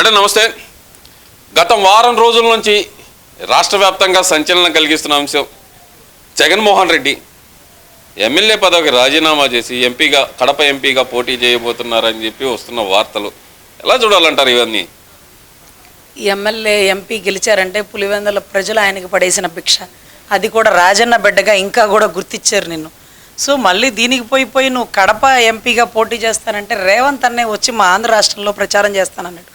Madam నమస్తే. గత వారం రోజుల నుంచి రాష్ట్ర వ్యాప్తంగా సంచలనం కలిగిస్తున్న అంశం జగన్మోహన్ రెడ్డి. ఎమ్మెల్యే పదవికి రాజీనామా చేసి ఎంపీగా కడప ఎంపీగా పోటీ చేయబోతున్నారని చెప్పి వస్తున్న వార్తలు. ఎలా చూడాలంటారు ఇవన్నీ? ఎమ్మెల్యే ఎంపీ గెలిచారంటే పులివెందుల ప్రజలు ఆయనకి పడేసిన భిక్ష. అది కూడా రాజన్న బిడ్డగా ఇంకా కూడా గుర్తించారు నిన్ను. సో మళ్ళీ దీనికి పోయి పోయి నువ్వు కడప ఎంపీగా పోటీ చేస్తానంటే రేవంత్ అన్నే వచ్చి మా ఆంధ్ర రాష్ట్రంలో ప్రచారం చేస్తానన్నాడు.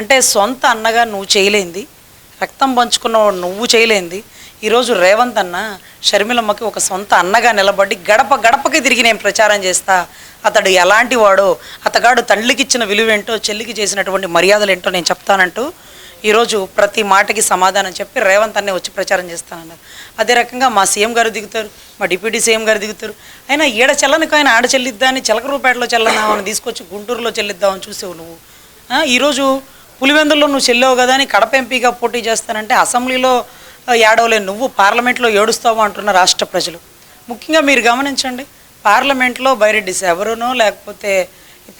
అంటే సొంత అన్నగా నువ్వు చేయలేంది రక్తం పంచుకున్నవాడు నువ్వు చేయలేంది ఈరోజు రేవంత్ అన్న షర్మిలమ్మకి ఒక సొంత అన్నగా నిలబడి గడప గడపకి తిరిగి నేను ప్రచారం చేస్తా అతడు ఎలాంటి వాడో అతగాడు తండ్రికి ఇచ్చిన విలువేంటో చెల్లికి చేసినటువంటి మర్యాదలు ఏంటో నేను చెప్తానంటూ ఈరోజు ప్రతి మాటకి సమాధానం చెప్పి రేవంత్ అన్నే వచ్చి ప్రచారం చేస్తానన్నారు. అదే రకంగా మా సీఎం గారు దిగుతారు మా డిప్యూటీ సీఎం గారు దిగుతారు. అయినా ఈడ చెల్లనికి ఆయన ఆడ చెల్లిద్దామని చిలకరూపేటలో చెల్లన్నామని తీసుకొచ్చి గుంటూరులో చెల్లిద్దామని చూసావు నువ్వు. ఈరోజు పులివెందుల్లో నువ్వు చెల్లావు కదా అని కడప ఎంపీగా పోటీ చేస్తానంటే అసెంబ్లీలో ఏడవలే నువ్వు పార్లమెంట్లో ఏడుస్తావు అంటున్న రాష్ట్ర ప్రజలు. ముఖ్యంగా మీరు గమనించండి పార్లమెంట్లో బైరెడ్డిస్ ఎవరునో లేకపోతే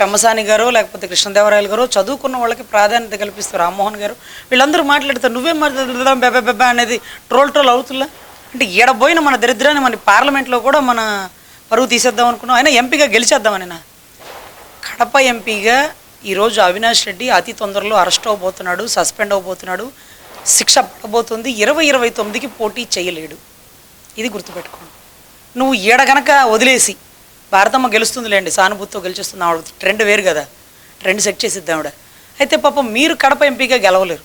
పెమ్మసాని గారు లేకపోతే కృష్ణదేవరాయలు గారు చదువుకున్న వాళ్ళకి ప్రాధాన్యత కల్పిస్తారు రామ్మోహన్ గారు. వీళ్ళందరూ మాట్లాడతారు నువ్వే మాట్లాడదాం బెబ్బ బెబ్బ అనేది ట్రోల్ ట్రోల్ అవుతుల్లా అంటే ఈడబోయిన మన దరిద్రాన్ని మన పార్లమెంట్లో కూడా మన పరువు తీసేద్దాం అనుకున్నాం. అయినా ఎంపీగా గెలిచేద్దామని నా. కడప ఎంపీగా ఈరోజు అవినాష్ రెడ్డి అతి తొందరలో అరెస్ట్ అవబోతున్నాడు సస్పెండ్ అవబోతున్నాడు శిక్ష పడబోతుంది ఇరవై ఇరవై తొమ్మిదికి పోటీ చేయలేడు. ఇది గుర్తుపెట్టుకోండి. నువ్వు ఈడ గనక వదిలేసి భారతమ్మ గెలుస్తుందిలేండి సానుభూతితో గెలిచిస్తుంది ఆవిడ ట్రెండ్ వేరు కదా ట్రెండ్ సెట్ చేసిద్దాం ఆవిడ. అయితే పాపం మీరు కడప ఎంపీగా గెలవలేరు.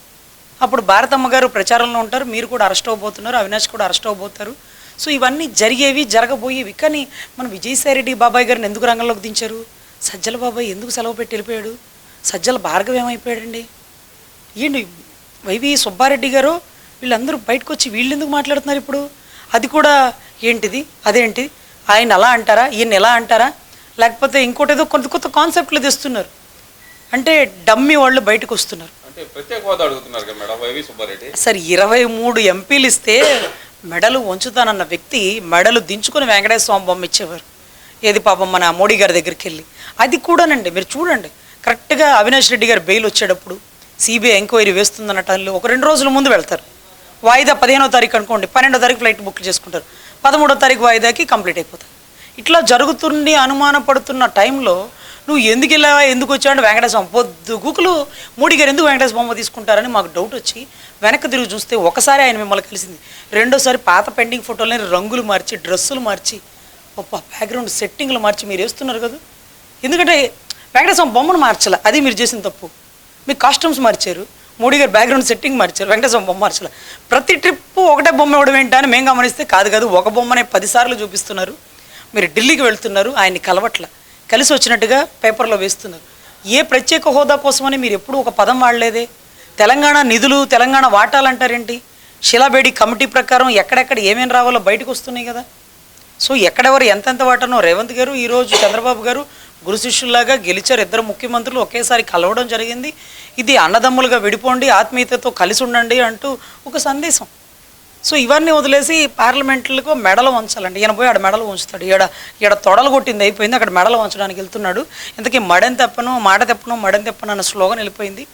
అప్పుడు భారతమ్మ గారు ప్రచారంలో ఉంటారు మీరు కూడా అరెస్ట్ అవ్వబోతున్నారు అవినాష్ కూడా అరెస్ట్ అవ్వబోతారు సో ఇవన్నీ జరిగేవి జరగబోయేవి కానీ మన విజయసాయి రెడ్డి బాబాయ్ గారిని ఎందుకు రంగంలోకి దించారు? సజ్జల బాబాయ్ ఎందుకు సెలవు పెట్టి వెళ్ళిపోయాడు? సజ్జల భార్గవ ఏమైపోయాడండి? ఏంటి వైవి సుబ్బారెడ్డి గారు వీళ్ళందరూ బయటకు వచ్చి వీళ్ళు ఎందుకు మాట్లాడుతున్నారు ఇప్పుడు? అది కూడా ఏంటిది? అదేంటి? ఆయన అలా అంటారా? ఈయన ఎలా అంటారా? లేకపోతే ఇంకోటి ఏదో కొత్త కొత్త కాన్సెప్ట్లు తెస్తున్నారు. అంటే డమ్మి వాళ్ళు బయటకు వస్తున్నారు. సరే ఇరవై మూడు ఎంపీలు ఇస్తే మెడలు వంచుతానన్న వ్యక్తి మెడలు దించుకుని వెంకటేశ్వర స్వామి బొమ్మ ఇచ్చేవారు. ఏది పాపం మన మోడీ గారి దగ్గరికి వెళ్ళి. అది కూడానండి మీరు చూడండి. కరెక్ట్గా అవినాష్ రెడ్డి గారు బెయిల్ వచ్చేటప్పుడు సిబిఐ ఎంక్వైరీ వేస్తుందన్న టైంలో ఒక రెండు రోజుల ముందు వెళ్తారు. వాయిదా పదిహేనో తారీఖు అనుకోండి పన్నెండో తారీఖు ఫ్లైట్ బుక్ చేసుకుంటారు. పదమూడో తారీఖు వాయిదాకి కంప్లీట్ అయిపోతుంది ఇట్లా జరుగుతుండి అనుమానపడుతున్న టైంలో నువ్వు ఎందుకు వెళ్ళావా ఎందుకు వచ్చావు అంటే వెంకటేశ్వర పొద్దు గుకులు మోడీ గారు ఎందుకు వెంకటేశ్వర బొమ్మ తీసుకుంటారని మాకు డౌట్ వచ్చి వెనక్కి తిరిగి చూస్తే ఒకసారి ఆయన మిమ్మల్ని కలిసింది. రెండోసారి పాత పెండింగ్ ఫోటోలని రంగులు మార్చి డ్రెస్సులు మార్చి గొప్ప బ్యాక్గ్రౌండ్ సెట్టింగ్లు మార్చి మీరు వేస్తున్నారు కదా. ఎందుకంటే వెంకటేశ్వర బొమ్మను మార్చాల. అది మీరు చేసిన తప్పు. మీ కాస్ట్యూమ్స్ మార్చారు. మోడీ గారు బ్యాక్గ్రౌండ్ సెట్టింగ్ మార్చారు వెంకటేశ్వర బొమ్మ మార్చారు. ప్రతి ట్రిప్ ఒకటే బొమ్మ ఇవ్వడం ఏంటని అని మేము గమనిస్తే కాదు కాదు ఒక బొమ్మనే పదిసార్లు చూపిస్తున్నారు. మీరు ఢిల్లీకి వెళ్తున్నారు ఆయన్ని కలవట్ల. కలిసి వచ్చినట్టుగా పేపర్లో వేస్తున్నారు. ఏ ప్రత్యేక హోదా కోసమని మీరు ఎప్పుడూ ఒక పదం వాడలేదే? తెలంగాణ నిధులు తెలంగాణ వాటాలు అంటారేంటి? శిలాబేడి కమిటీ ప్రకారం ఎక్కడెక్కడ ఏమేమి రావాలో బయటకు వస్తున్నాయి కదా. సో ఎక్కడెవరు ఎంతెంత వాటనో రేవంత్ గారు ఈరోజు చంద్రబాబు గారు గురు శిష్యుల్లాగా గెలిచారు. ఇద్దరు ముఖ్యమంత్రులు ఒకేసారి కలవడం జరిగింది. ఇది అన్నదమ్ములుగా విడిపోండి ఆత్మీయతతో కలిసి ఉండండి అంటూ ఒక సందేశం. సో ఇవన్నీ వదిలేసి పార్లమెంట్లకు మెడలు వంచాలండి. ఈయన పోయి ఆడ మెడలు ఉంచుతాడు ఈడ ఈడ తొడలు కొట్టింది అయిపోయింది. అక్కడ మెడలు వంచడానికి వెళ్తున్నాడు. ఇంతకీ మడని తెప్పను మాట తెప్పను మడని తెప్పను అన్న స్లోగన్ వెళ్ళిపోయింది.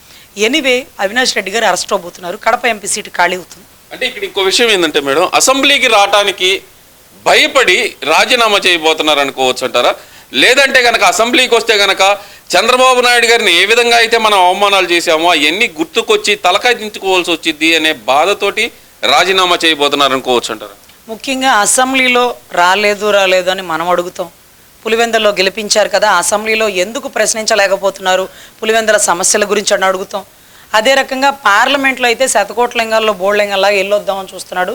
ఎనీవే అవినాష్ రెడ్డి గారు అరెస్ట్ అవబోతున్నారు. కడప ఎంపీ సీటు ఖాళీ అవుతుంది. అంటే ఇక్కడ ఇంకో విషయం ఏంటంటే మేడం అసెంబ్లీకి రావటానికి భయపడి రాజీనామా చేయబోతున్నారు అనుకోవచ్చు అంటారా? లేదంటే కనుక అసెంబ్లీకి వస్తే కనుక చంద్రబాబు నాయుడు గారిని ఏ విధంగా అయితే మనం అవమానాలు చేశామో అవన్నీ గుర్తుకొచ్చి తలకాయ దించుకోవాల్సి వచ్చింది అనే బాధతోటి రాజీనామా చేయబోతున్నారు అనుకోవచ్చు అంటారు? ముఖ్యంగా అసెంబ్లీలో రాలేదు రాలేదు అని మనం అడుగుతాం. పులివెందల్లో గెలిపించారు కదా అసెంబ్లీలో ఎందుకు ప్రశ్నించలేకపోతున్నారు? పులివెందల సమస్యల గురించి అని అడుగుతాం. అదే రకంగా పార్లమెంట్లో అయితే శతకోట్లింగాల్లో బోర్లింగంలాగా వెళ్ళొద్దామని చూస్తున్నాడు.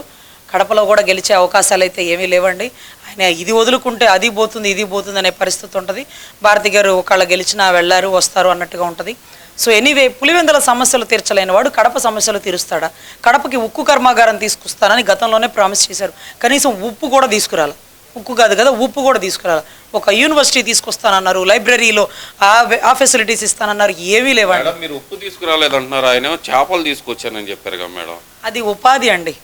కడపలో కూడా గెలిచే అవకాశాలు అయితే ఏమీ లేవండి. ఆయన ఇది వదులుకుంటే అది పోతుంది ఇది పోతుంది అనే పరిస్థితి ఉంటుంది. భారతి గారు ఒకళ్ళు గెలిచినా వెళ్ళారు వస్తారు అన్నట్టుగా ఉంటుంది. సో ఎనీవే పులివెందుల సమస్యలు తీర్చలేని వాడు కడప సమస్యలు తీరుస్తాడా? కడపకి ఉక్కు కర్మాగారం తీసుకొస్తానని గతంలోనే ప్రామిస్ చేశారు. కనీసం ఉప్పు కూడా తీసుకురాలి. ఉక్కు కాదు కదా ఉప్పు కూడా తీసుకురాలి. ఒక యూనివర్సిటీ తీసుకొస్తానన్నారు లైబ్రరీలో ఆ ఫెసిలిటీస్ ఇస్తానన్నారు ఏమీ లేవండి. మీరు ఉప్పు తీసుకురాలేదంటున్నారు. ఆయన చేపలు తీసుకొచ్చానని చెప్పారు కదా మేడం. అది ఉపాధి అండి.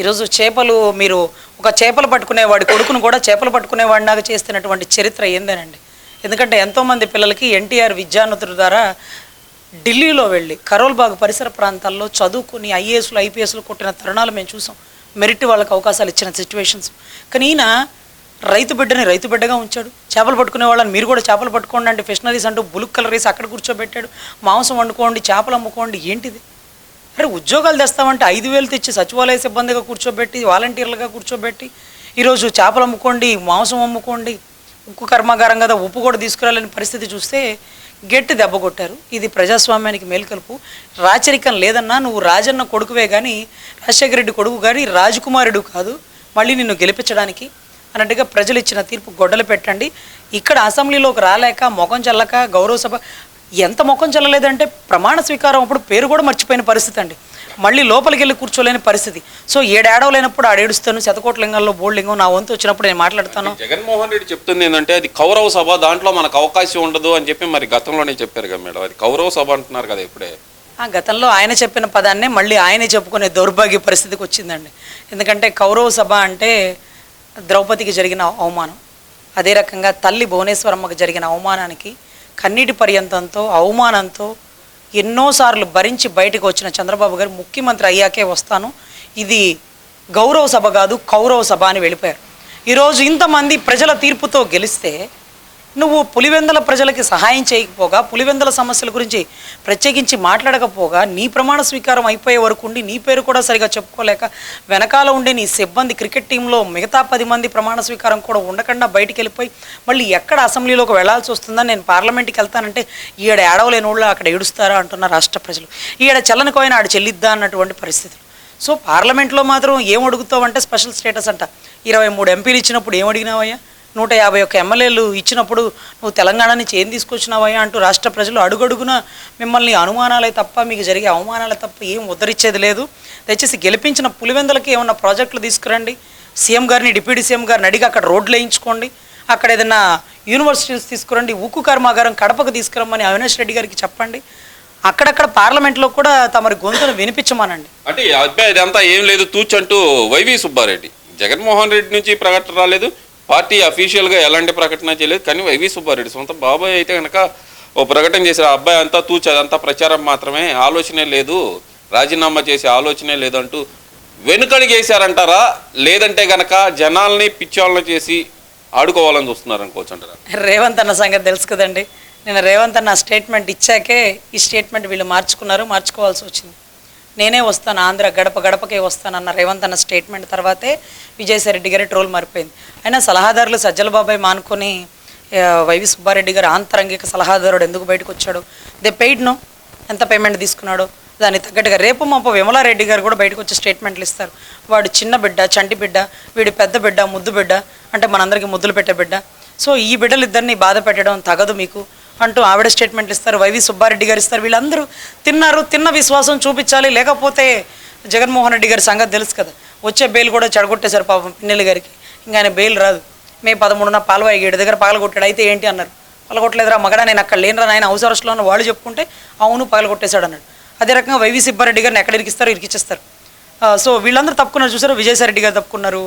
ఈరోజు చేపలు మీరు ఒక చేపలు పట్టుకునేవాడి కొడుకును కూడా చేపలు పట్టుకునేవాడినాగా చేస్తున్నటువంటి చరిత్ర ఏందేనండి? ఎందుకంటే ఎంతోమంది పిల్లలకి ఎన్టీఆర్ విద్యాన్నతుల ద్వారా ఢిల్లీలో వెళ్ళి కరోల్బాగ్ పరిసర ప్రాంతాల్లో చదువుకుని ఐఏఎస్లు ఐపీఎస్లు కొట్టిన తరుణాలు మేము చూసాం. మెరిట్ వాళ్ళకి అవకాశాలు ఇచ్చిన సిచ్యువేషన్స్. కానీ ఈయన రైతు బిడ్డని రైతు బిడ్డగా ఉంచాడు. చేపలు పట్టుకునే వాళ్ళని మీరు కూడా చేపలు పట్టుకోండి అంటే ఫిషనరీస్ అంటూ బులుక్ కలర్ వేసి అక్కడ కూర్చోబెట్టాడు. మాంసం వండుకోండి చేపలు అమ్ముకోండి ఏంటిది? అరే ఉద్యోగాలు తెస్తామంటే ఐదు వేలు తెచ్చి సచివాలయ సిబ్బందిగా కూర్చోబెట్టి వాలంటీర్లుగా కూర్చోబెట్టి ఈరోజు చేపలు అమ్ముకోండి మాంసం అమ్ముకోండి ఉక్కు కర్మాగారం కదా ఉప్పు కూడా తీసుకురాలని పరిస్థితి చూస్తే గట్టి దెబ్బ కొట్టారు. ఇది ప్రజాస్వామ్యానికి మేల్కలుపు. రాచరికం లేదన్నా నువ్వు రాజన్న కొడుకువే కానీ రాజశేఖర రెడ్డి కొడుకు కానీ రాజకుమారుడు కాదు. మళ్ళీ నిన్ను గెలిపించడానికి అన్నట్టుగా ప్రజలు ఇచ్చిన తీర్పు గొడ్డలు పెట్టండి. ఇక్కడ అసెంబ్లీలోకి రాలేక మొఖం చల్లక గౌరవ సభ ఎంత మొఖం చల్లలేదంటే ప్రమాణ స్వీకారం అప్పుడు పేరు కూడా మర్చిపోయిన పరిస్థితి అండి. మళ్ళీ లోపలికి వెళ్ళి కూర్చోలేని పరిస్థితి. సో ఏడాడవ లేనప్పుడు ఆడేడుస్తాను శతకోట్లింగంలో బోల్డింగం నా వంతు వచ్చినప్పుడు నేను మాట్లాడతాను. జగన్మోహన్ రెడ్డి చెప్తుంది ఏంటంటే అది కౌరవ సభ దాంట్లో మనకు అవకాశం ఉండదు అని చెప్పి మరి గతంలోనే చెప్పారు కదా మేడం. అది కౌరవ సభ అంటున్నారు కదా ఇప్పుడే. ఆ గతంలో ఆయన చెప్పిన పదాన్నే మళ్ళీ ఆయనే చెప్పుకునే దౌర్భాగ్య పరిస్థితికి వచ్చిందండి. ఎందుకంటే కౌరవ సభ అంటే ద్రౌపదికి జరిగిన అవమానం. అదే రకంగా తల్లి భువనేశ్వరమ్మకి జరిగిన అవమానానికి కన్నీటి పర్యంతంతో అవమానంతో ఎన్నోసార్లు భరించి బయటకు వచ్చిన చంద్రబాబు గారు ముఖ్యమంత్రి అయ్యాకే వస్తాను. ఇది గౌరవ సభ కాదు కౌరవ సభ అని వెళ్ళిపోయారు. ఈరోజు ఇంతమంది ప్రజల తీర్పుతో గెలిస్తే నువ్వు పులివెందల ప్రజలకి సహాయం చేయకపోగా పులివెందల సమస్యల గురించి ప్రత్యేకించి మాట్లాడకపోగా నీ ప్రమాణ స్వీకారం అయిపోయే వరకు ఉండి నీ పేరు కూడా సరిగా చెప్పుకోలేక వెనకాల ఉండే నీ సిబ్బంది క్రికెట్ టీంలో మిగతా పది మంది ప్రమాణ స్వీకారం కూడా ఉండకుండా బయటికి వెళ్ళిపోయి మళ్ళీ ఎక్కడ అసెంబ్లీలోకి వెళ్ళాల్సి వస్తుందని నేను పార్లమెంట్కి వెళ్తానంటే ఈడ ఏడవలేని వాళ్ళు అక్కడ ఏడుస్తారా అంటున్న రాష్ట్ర ప్రజలు. ఈడ చల్లని కోయిన ఆడ చెల్లిద్దా అన్నటువంటి పరిస్థితులు. సో పార్లమెంట్లో మాత్రం ఏం అడుగుతావు అంటే స్పెషల్ స్టేటస్ అంట. ఇరవై మూడు ఎంపీలు ఇచ్చినప్పుడు ఏం అడిగినావయ్యా? నూట యాభై ఒక్క ఎమ్మెల్యేలు ఇచ్చినప్పుడు నువ్వు తెలంగాణ నుంచి ఏం తీసుకొచ్చినావయ్యా అంటూ రాష్ట్ర ప్రజలు అడుగడుగున మిమ్మల్ని అనుమానాలే తప్ప మీకు జరిగే అవమానాలే తప్ప ఏం ఉద్ధరించేది లేదు. దయచేసి గెలిపించిన పులివెందులకి ఏమన్నా ప్రాజెక్టులు తీసుకురండి. సీఎం గారిని డిప్యూటీ సీఎం గారిని అడిగి అక్కడ రోడ్లు వేయించుకోండి. అక్కడ ఏదైనా యూనివర్సిటీస్ తీసుకురండి. ఉక్కు కర్మాగారం కడపకు తీసుకురమ్మని అవినాష్ రెడ్డి గారికి చెప్పండి. అక్కడక్కడ పార్లమెంట్లో కూడా తమరి గొంతును వినిపించమనండి. అంటే అంతా ఇదంతా ఏం లేదు తూచంటూ వైవి సుబ్బారెడ్డి. జగన్మోహన్ రెడ్డి నుంచి ప్రకటన రాలేదు. పార్టీ అఫీషియల్గా ఎలాంటి ప్రకటన చేయలేదు. కానీ వైవి సుబ్బారెడ్డి సొంత బాబాయ్ అయితే కనుక ఓ ప్రకటన చేశారు. ఆ అబ్బాయి అంతా తూచు అదంతా ప్రచారం మాత్రమే ఆలోచనే లేదు. రాజీనామా చేసే ఆలోచనే లేదంటూ వెనుకడి వెనుకడిగేశారంటారా లేదంటే గనక జనాల్ని పిచ్చోళ్ళని చేసి ఆడుకోవాలని చూస్తున్నారు అనుకోవచ్చు అంటారా? రేవంత్ అన్న సంగతి తెలుసు కదండి. నేను రేవంత్ అన్న స్టేట్మెంట్ ఇచ్చాకే ఈ స్టేట్మెంట్ వీళ్ళు మార్చుకున్నారు మార్చుకోవాల్సి వచ్చింది. నేనే వస్తాను ఆంధ్ర గడప గడపకే వస్తానన్న రేవంత్ అన్న స్టేట్మెంట్ తర్వాతే విజయసాయిరెడ్డి గారి ట్రోల్ మారిపోయింది. అయినా సలహాదారులు సజ్జల బాబాయ్ మానుకొని వైవి సుబ్బారెడ్డి గారు ఆంతరంగిక సలహాదారుడు ఎందుకు బయటకు వచ్చాడు? దే పెయిడ్ నో ఎంత పేమెంట్ తీసుకున్నాడో? దానికి తగ్గట్టుగా రేపు మాప విమలారెడ్డి గారు కూడా బయటకు వచ్చి స్టేట్మెంట్లు ఇస్తారు. వాడు చిన్న బిడ్డ చంటి బిడ్డ వీడి పెద్ద బిడ్డ ముద్దు బిడ్డ అంటే మనందరికీ ముద్దులు పెట్టే బిడ్డ. సో ఈ బిడ్డలు ఇద్దరిని బాధ పెట్టడం తగదు మీకు. అంటూ ఆవిడ స్టేట్మెంట్లు ఇస్తారు. వైవి సుబ్బారెడ్డి గారు ఇస్తారు. వీళ్ళందరూ తిన్నారు తిన్న విశ్వాసం చూపించాలి. లేకపోతే జగన్మోహన్ రెడ్డి గారి సంగతి తెలుసు కదా. వచ్చే బెయిల్ కూడా చెడగొట్టేశారు పాపం పిన్నెల్లి గారికి. ఇంకా ఆయన బెయిల్ రాదు. మే పదమూడున పాలవాయి గేడు దగ్గర పగలగొట్టాడు అయితే ఏంటి అన్నారు? పగలగొట్టలేదురా మగడా నేను అక్కడ లేనురా నాయన. హౌస్ అరెస్ట్లో ఉన్న వాళ్ళు చెప్పుకుంటే అవును పగలగొట్టేశాడు అన్నాడు. అదే రకంగా వైవి సుబ్బారెడ్డి గారిని ఎక్కడ ఇరికిస్తారు ఇరికిచ్చేస్తారు. సో వీళ్ళందరూ తప్పుకున్నారు. చూసారు? విజయసాయి రెడ్డి గారు తప్పుకున్నారు.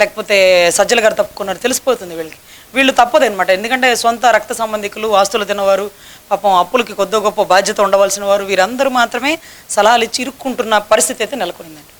లేకపోతే సజ్జల గారు తప్పుకున్నారు తెలిసిపోతుంది వీళ్ళకి. వీళ్ళు తప్పదు అనమాట ఎందుకంటే సొంత రక్త సంబంధికులు ఆస్తులు తినవారు పాపం అప్పులకి కొద్ది గొప్ప బాధ్యత ఉండవలసిన వారు వీరందరూ మాత్రమే సలహాలు ఇచ్చి ఇరుక్కుంటున్న పరిస్థితి అయితే నెలకొనిందండి